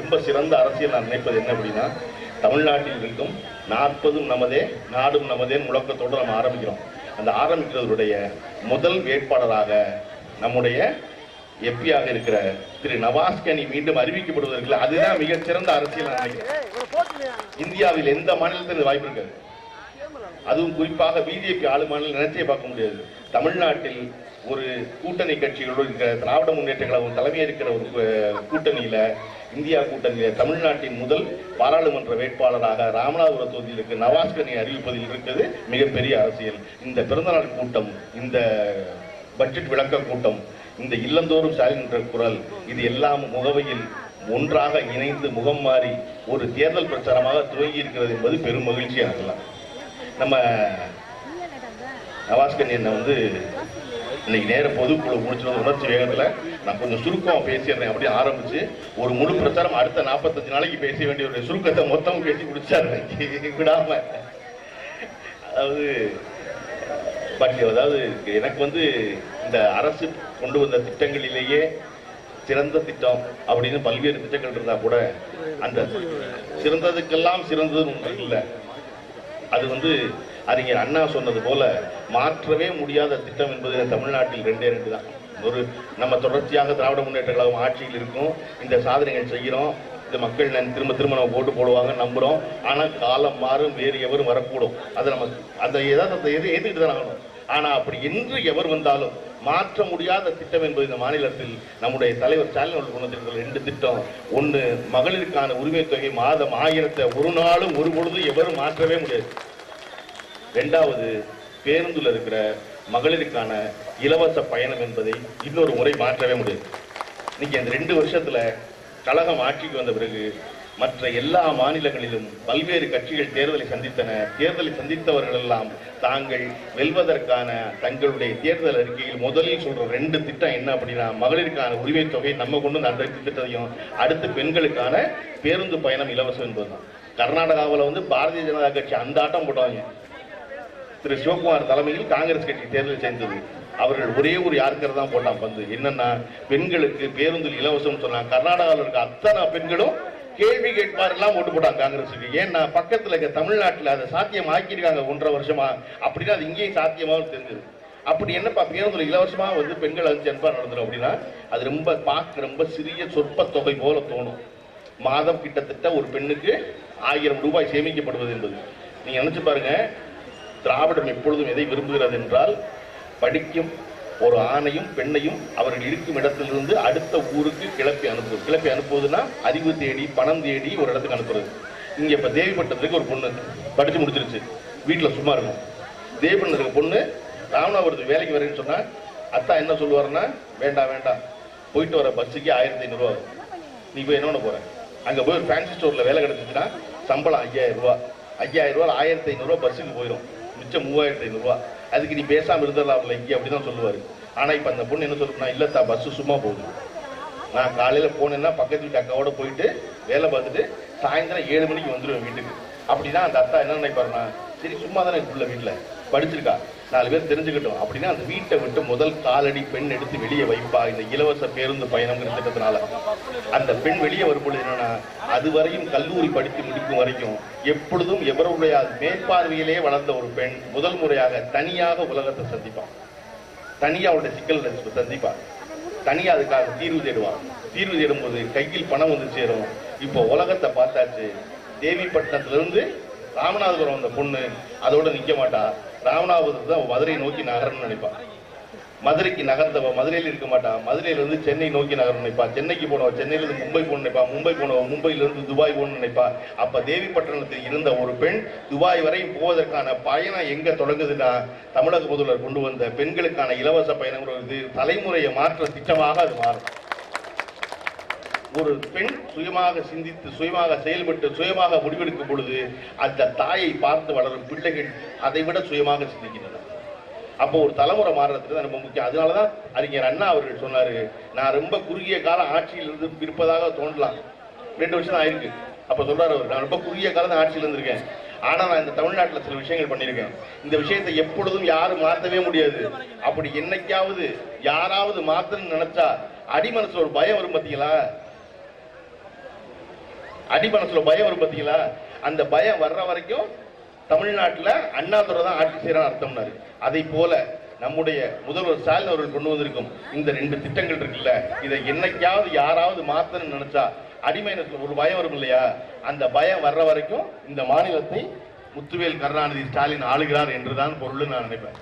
ரொம்ப சிறந்த அரசியல் நான் நினைப்பது என்ன அப்படின்னா தமிழ்நாட்டில் இருக்கும் நாற்பதும் நமதே நாடும் நமதே முழக்கத்தோடு நம்ம ஆரம்பிக்கிறோம். அந்த ஆரம்பிக்கிறதுடைய முதல் வேட்பாளராக நம்முடைய எம்பியாக இருக்கிற திரு நவாஸ்கனி மீண்டும் அறிவிக்கப்படுவதற்கு அதுதான் மிகச் சிறந்த அரசியல் இந்தியாவில் எந்த மாநிலத்திலும் வாய்ப்பு இருக்காது. அதுவும் குறிப்பாக பிஜேபி ஆளுமானில் நினைச்சே பார்க்க முடியாது. தமிழ்நாட்டில் ஒரு கூட்டணி கட்சிகளோடு இருக்கிற திராவிட முன்னேற்ற கழகம் தலைமை இருக்கிற ஒரு கூட்டணியில இந்தியா கூட்டணியில தமிழ்நாட்டின் முதல் பாராளுமன்ற வேட்பாளராக ராமநாதபுரம் தொகுதியிலுக்கு நவாஸ்கனை அறிவிப்பதில் இருக்கிறது மிகப்பெரிய அரசியல். இந்த பிறந்தநாள் கூட்டம் இந்த பட்ஜெட் விளக்க கூட்டம் இந்த இல்லந்தோறும் ஸ்டாலின் குரல் இது எல்லாம் முகவையில் ஒன்றாக இணைந்து முகம் மாறி ஒரு தேர்தல் பிரச்சாரமாக துவங்கி இருக்கிறது என்பது பெரும் மகிழ்ச்சியாக இருக்கலாம். நம்ம நவாஸ்கன் வந்து இன்னைக்கு நேர பொதுக்குழு முடிச்சிருந்த உணர்ச்சி வேகத்தில் நான் கொஞ்சம் சுருக்கம் பேசிடுறேன். அப்படி ஆரம்பிச்சு ஒரு முழு பிரச்சாரம் அடுத்த நாற்பத்தஞ்சு நாளைக்கு பேச வேண்டிய சுருக்கத்தை மொத்தம் பேசி முடிச்சாரு விடாம. அதாவது பட் அதாவது எனக்கு வந்து இந்த அரசு கொண்டு வந்த திட்டங்களிலேயே சிறந்த திட்டம் அப்படின்னு பல்வேறு திட்டங்கள் இருந்தால் கூட அந்த சிறந்ததுக்கெல்லாம் சிறந்ததுன்னு ஒன்று இல்லை. அது வந்து அறிஞர் அண்ணா சொன்னது போல மாற்றவே முடியாத திட்டம் என்பது தமிழ்நாட்டில் ரெண்டே ரெண்டு தான். ஒரு நம்ம தொடர்ச்சியாக திராவிட முன்னேற்ற கழகம் ஆட்சியில் இருக்கும். இந்த சாதனைகள் செய்கிறோம். இந்த மக்கள் திரும்ப திரும்ப நம்ம ஓட்டு போடுவாங்க நம்புறோம். ஆனால் காலம் மாறும் வேறு எவரும் வரக்கூடும். அதை நம்ம அந்த ஏதாவது அந்த எது ஏற்றுக்கிட்டு தான் ஆகணும். ஆனால் அப்படி என்று எவர் வந்தாலும் மாற்ற முடியாத திட்டம் என்பது இந்த மாநிலத்தில் நம்முடைய தலைவர் ஸ்டாலின் அவர்கள் கொண்டு ரெண்டு திட்டம். ஒன்று மகளிருக்கான உரிமை தொகை மாதம் ஆயிரத்தை ஒரு நாளும் ஒரு பொழுதும் எவரும் மாற்றவே முடியாது. ரெண்டாவது பேருந்துல இருக்கிற மகளிருக்கான இலவச பயணம் என்பதை இன்னொரு முறை மாற்றவே முடியாது. இன்னைக்கு அந்த ரெண்டு வருஷத்துல கழகம் ஆட்சிக்கு வந்த பிறகு மற்ற எல்லா மாநிலங்களிலும் பல்வேறு கட்சிகள் தேர்தலை சந்தித்தன. தேர்தலை சந்தித்தவர்களெல்லாம் தாங்கள் வெல்வதற்கான தங்களுடைய தேர்தல் அறிக்கையில் முதலில் சொல்ற ரெண்டு திட்டம் என்ன அப்படின்னா மகளிருக்கான உரிமை தொகை நம்ம கொண்டு வந்து அந்த திட்டத்தையும் அடுத்து பெண்களுக்கான பேருந்து பயணம் இலவசம் என்பதுதான். கர்நாடகாவில் வந்து பாரதிய ஜனதா கட்சி அந்த ஆட்டம் போட்டாங்க. திரு சிவகுமார் தலைமையில் காங்கிரஸ் கட்சி தேர்தல் சேர்ந்தது. அவர்கள் ஒரே ஒரு யாருக்கிறது தான் போட்டான் பந்து. என்னன்னா பெண்களுக்கு பேருந்தில் இலவசம் சொன்னாங்க கர்நாடகாவில் இருக்க அத்தனை பெண்களும் கேள்வி கேட்பாரெல்லாம் ஓட்டு போட்டாங்க காங்கிரஸுக்கு. ஏன்னா பக்கத்தில் இருக்க தமிழ்நாட்டில் அதை சாத்தியம் ஆக்கியிருக்காங்க ஒன்றரை வருஷமா. அப்படின்னா அது இங்கேயும் சாத்தியமாகவும் தெரிஞ்சது அப்படி என்னப்பா பேருந்துல இலவசமா வந்து பெண்கள் வந்து என்பா நடந்துடும் அப்படின்னா அது ரொம்ப பார்க்க ரொம்ப சிறிய சொற்ப தொகை போல தோணும். மாதம் கிட்டத்தட்ட ஒரு பெண்ணுக்கு ஆயிரம் ரூபாய் சேமிக்கப்படுவது என்பது. நீங்க நினைச்சு பாருங்க திராவிடம் எப்பொழுதும் எதை விரும்புகிறது என்றால் படிக்கும் ஒரு ஆணையும் பெண்ணையும் அவர்கள் இருக்கும் இடத்திலிருந்து அடுத்த ஊருக்கு கிளப்பி அனுப்புவது. கிளப்பி அனுப்புவதுன்னா அறிவு தேடி பணம் தேடி ஒரு இடத்துக்கு அனுப்புறது. இங்க இப்ப தேவிப்பட்டத்துக்கு ஒரு பொண்ணு படிச்சு முடிச்சிருச்சு. வீட்டுல சும்மா இருக்கும் தேவிப்பட்டதுக்கு பொண்ணு ராமநாதபுரத்துக்கு வேலைக்கு வரேன்னு சொன்னா அத்தா என்ன சொல்லுவாருன்னா வேண்டாம் வேண்டாம் போயிட்டு வர பஸ்ஸுக்கு ஆயிரத்தி ஐநூறுரூவா நீ போய் என்ன பண்ண போற? அங்க போய் ஒரு ஃபேன்சி ஸ்டோர்ல வேலை கிடைச்சிச்சுன்னா சம்பளம் ஐயாயிரம் ரூபாய் ஐயாயிரம் ரூபா ஆயிரத்தி ஐநூறுரூவா பஸ்ஸுக்கு போயிடும் மிச்சம் மூவாயிரத்தி ஐநூறுரூவா அதுக்கு நீ பேசாமல் இருந்துடலாம்ல இங்கே அப்படிதான் சொல்லுவார். ஆனால் இப்போ அந்த பொண்ணு என்ன சொல்லுனா இல்லைத்தா பஸ்ஸு சும்மா போகுது. நான் காலையில் போனேன்னா பக்கத்து வீட்டு அக்காவோட போயிட்டு வேலை பார்த்துட்டு சாயந்தரம் ஏழு மணிக்கு வந்துடுவேன் வீட்டுக்கு. அப்படின்னா அந்த அத்தா என்ன நினைப்பாருன்னா சரி சும்மா தானே இருக்குள்ள வீட்டில். படிச்சிருக்கா. நாலு பேர் தெரிஞ்சுக்கிட்டோம். அப்படின்னா அந்த வீட்டை விட்டு முதல் காலடி பெண் எடுத்து வெளியே வைப்பா. இந்த இலவச பேருந்து பயணம்ங்கிற திட்டத்தினால. அந்த பெண் வெளியே வரும்பொழுது என்னன்னா அதுவரையும் கல்லூரி படித்து முடிக்கும் வரைக்கும் எப்பொழுதும் எவருடைய மேற்பார்வையிலே வளர்ந்த ஒரு பெண் முதல் முறையாக தனியாக உலகத்தை சந்திப்பான் தனியாக அவருடைய சிக்கல்களை சந்திப்பான் தனியாக அதுக்காக தீர்வு தேடுவான் தீர்வு தேடும்போது கையில் பணம் வந்து சேரும். இப்போ உலகத்தை பார்த்தாச்சு. தேவிப்பட்டினத்துல இருந்து ராமநாதபுரம் வந்த பொண்ணு அதோட நிக்க மாட்டா. ராமநாதபுரத்துல தான் மதுரையை நோக்கி நகரம்னு நினைப்பான். மதுரைக்கு நகர்ந்தவன் மதுரையில் இருக்க மாட்டான். மதுரையிலிருந்து சென்னை நோக்கி நகரம் நினைப்பா சென்னைக்கு போனவ சென்னையிலிருந்து மும்பை போகணும் நினைப்பா மும்பை போனவ மும்பையிலிருந்து துபாய் போகணும்னு நினைப்பா அப்போ தேவிப்பட்டினத்தில் இருந்த ஒரு பெண் துபாய் வரை போவதற்கான பயணம் எங்கே தொடங்குதுன்னா தமிழக முதல்வர் கொண்டு வந்த பெண்களுக்கான இலவச பயணம் இது தலைமுறையை மாற்ற திட்டமாக அது மாறும். ஒரு பெண் சுயமாக சிந்தித்து சுயமாக செயல்பட்டு சுயமாக முடிவெடுக்கும் பொழுது அந்த தாயை பார்த்து வளரும் பிள்ளைகள் அதை விட சுயமாக சிந்திக்கின்றன. அப்போ ஒரு தலைமுறை மாறுறதுக்கு தான் ரொம்ப முக்கியம். அதனால தான் அறிஞர் அண்ணா அவர்கள் சொன்னார் நான் ரொம்ப குறுகிய காலம் ஆட்சியில் இருந்து இருப்பதாக தோன்றலாம். ரெண்டு வருஷம் தான் ஆயிருக்கு. அப்போ சொல்கிறார் அவர் நான் ரொம்ப குறுகிய காலம் தான் ஆட்சியில் இருந்திருக்கேன். ஆனால் நான் இந்த தமிழ்நாட்டில் சில விஷயங்கள் பண்ணியிருக்கேன். இந்த விஷயத்தை எப்பொழுதும் யாரும் மாற்றவே முடியாது. அப்படி என்னைக்காவது யாராவது மாற்றணும்னு நினைச்சா அடிமனசுல ஒரு பயம் வரும் பார்த்தீங்களா அடிமனசுல பயம் வரும் பார்த்தீங்களா அந்த பயம் வர்ற வரைக்கும் தமிழ்நாட்டில் அண்ணாதுரை தான் ஆட்சி செய்கிறான் அர்த்தம்னாரு. அதை போல நம்முடைய முதல்வர் ஸ்டாலின் அவர்கள் கொண்டு வந்திருக்கும் இந்த ரெண்டு திட்டங்கள் இருக்குல்ல இதை என்னைக்காவது யாராவது மாத்தணும்னு நினைச்சா அடிமை ஒரு பயம் வரும் இல்லையா? அந்த பயம் வர்ற வரைக்கும் இந்த மாநிலத்தை முத்துவேல் கருணாநிதி ஸ்டாலின் ஆளுகிறார் என்றுதான் பொருள்னு நான் நினைப்பேன்.